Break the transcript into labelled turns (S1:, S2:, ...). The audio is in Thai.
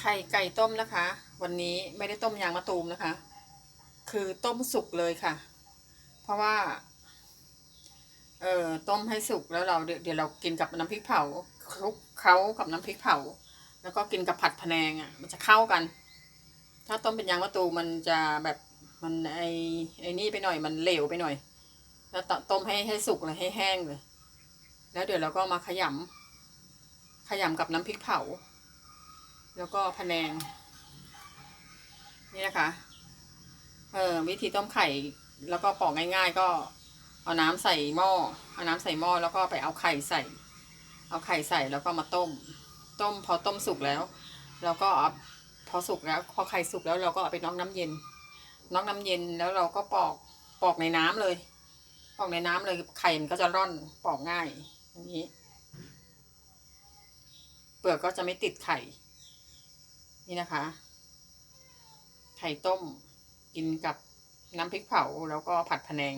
S1: ไข่ไก่ต้มนะคะ วันนี้ไม่ได้ต้มยางมะตูมนะคะ คือต้มสุกเลยค่ะ เพราะว่า เอ่อต้มให้สุกแล้วเราเดี๋ยวเรากินกับน้ำพริกเผาคลุกเขากับน้ำพริกเผา แล้วก็กินกับผัดพะแนงอะ มันจะเข้ากัน ถ้าต้มเป็นยางมะตูมมันจะแบบมันไอไอนี่ไปหน่อยมันเหลวไปหน่อย แล้วตต้มให้ให้สุกเลยให้แห้งเลย แล้วเดี๋ยวเราก็มาขยำขยำกับน้ำพริกเผา แล้วก็พะแนง นี่นะคะ เออวิธีต้มไข่แล้วก็ปอกง่าย ๆ ก็เอาน้ำใส่หม้อเอาน้ำใส่หม้อแล้วก็ไปเอาไข่ใส่ เอาไข่ใส่แล้วก็มาต้ม ต้มพอต้มสุกแล้วเราก็เอาพอสุกแล้วพอไข่สุกแล้วเราก็เอาไปน็อกน้ำเย็นน็อกน้ำเย็นแล้วเราก็ปอกปอกในน้ำเลย ปอกในน้ำเลยไข่มันก็จะร่อนปอกง่ายอย่างนี้ เปลือกก็จะไม่ติดไข่ นี่นะคะ ไข่ต้มกินกับน้ำพริกเผาแล้วก็ผัดพะแนง